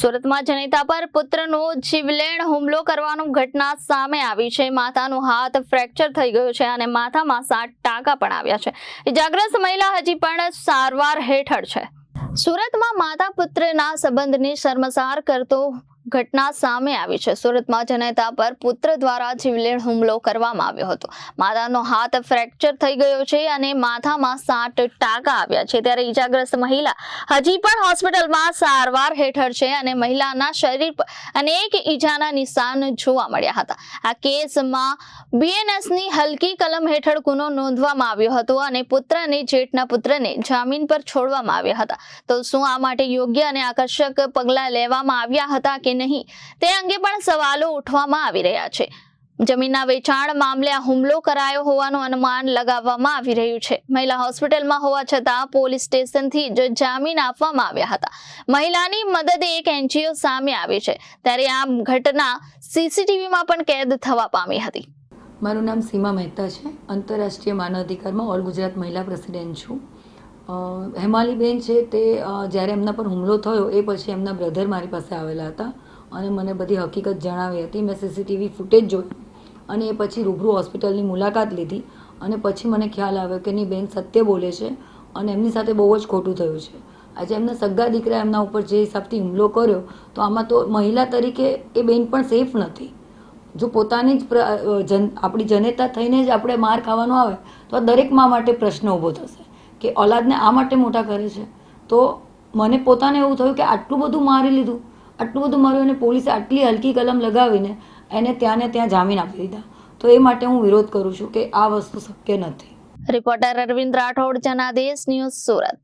સુરતમાં જનિતા પર પુત્રનો જીવલેણ હુમલો કરવાનું ઘટના સામે આવી છે. માતાનો હાથ ફ્રેક્ચર થઈ ગયો છે અને માથામાં સાત ટાંકા પણ આવ્યા છે. ઇજાગ્રસ્ત મહિલા હજી પણ સારવાર હેઠળ છે. સુરતમાં માતા પુત્રના સંબંધને શર્મસાર કરતો ઘટના સામે આવી છે. સુરતમાં જનેતા પર પુત્ર દ્વારા જીવલેણ હુમલો કરવામાં આવ્યો હતો. માતાનો હાથ ફ્રેક્ચર થઈ ગયો છે અને માથામાં સાત ટાંકા આવ્યા છે. ત્યારે ઈજાગ્રસ્ત મહિલા હજી પણ હોસ્પિટલમાં સારવાર હેઠળ છે અને મહિલાના શરીર પર અનેક ઈજાના નિશાન જોવા મળ્યા હતા. આ કેસમાં બીએનએસની હલકી કલમ હેઠળ ગુનો નોંધવામાં આવ્યો હતો અને પુત્રને, જેઠના પુત્રને જામીન પર છોડવામાં આવ્યા હતા. તો શું આ માટે યોગ્ય અને આકર્ષક પગલાં લેવામાં આવ્યા હતા કે નહીં. તે અંગે પણ સવાલો ઉઠવામાં આવી રહ્યા છે. જમીનના વેચાણ મામલે આ હુમલો કરાયો હોવાનું અનુમાન લગાવવામાં આવી રહ્યું છે. મહિલા હોસ્પિટલમાં હોવા છતાં પોલીસ સ્ટેશનથી જ જામીન આપવામાં આવ્યા હતા. મહિલાની મદદે એક એનજીઓ સામે આવી છે. ત્યારે આ ઘટના સીસીટીવીમાં પણ કેદ થવા પામી હતી. મારું નામ સીમા મહેતા છે. આંતરરાષ્ટ્રીય માનવ અધિકારમાં ઓલ ગુજરાત મહિલા પ્રેસિડેન્ટ છું. હેમાલીબેન છે તે જ્યારે એમના પર હુમલો થયો એ પછી એમના બ્રધર મારી પાસે આવેલા હતા. અને મને બધી હકીકત જણાવી હતી. મેં સીસીટીવી ફૂટેજ જોયું અને એ પછી રૂબરૂ હોસ્પિટલની મુલાકાત લીધી અને પછી મને ખ્યાલ આવ્યો કે નહીં બેન સત્ય બોલે છે અને એમની સાથે બહુ જ ખોટું થયું છે. આજે એમના સગા દીકરા એમના ઉપર જે હિસાબથી હુમલો કર્યો, તો આમાં તો મહિલા તરીકે એ બેન પણ સેફ નથી. જો પોતાની જ જન, આપણી જનેતા થઈને જ આપણે માર ખાવાનો આવે, તો આ દરેક મા માટે પ્રશ્ન ઊભો થશે કે ઓલાદને આ માટે મોટા કરે છે? તો મને પોતાને એવું થયું કે આટલું બધું મારી લીધું આટલું બધું માર્યું અને પોલીસે આટલી હલકી કલમ લગાવીને એને ત્યાં ને ત્યાં જામીન આપી દીધા. તો એ માટે હું વિરોધ કરું છું કે આ વસ્તુ શક્ય નથી. Reporter Arvind Rathod, Janadesh news Surat.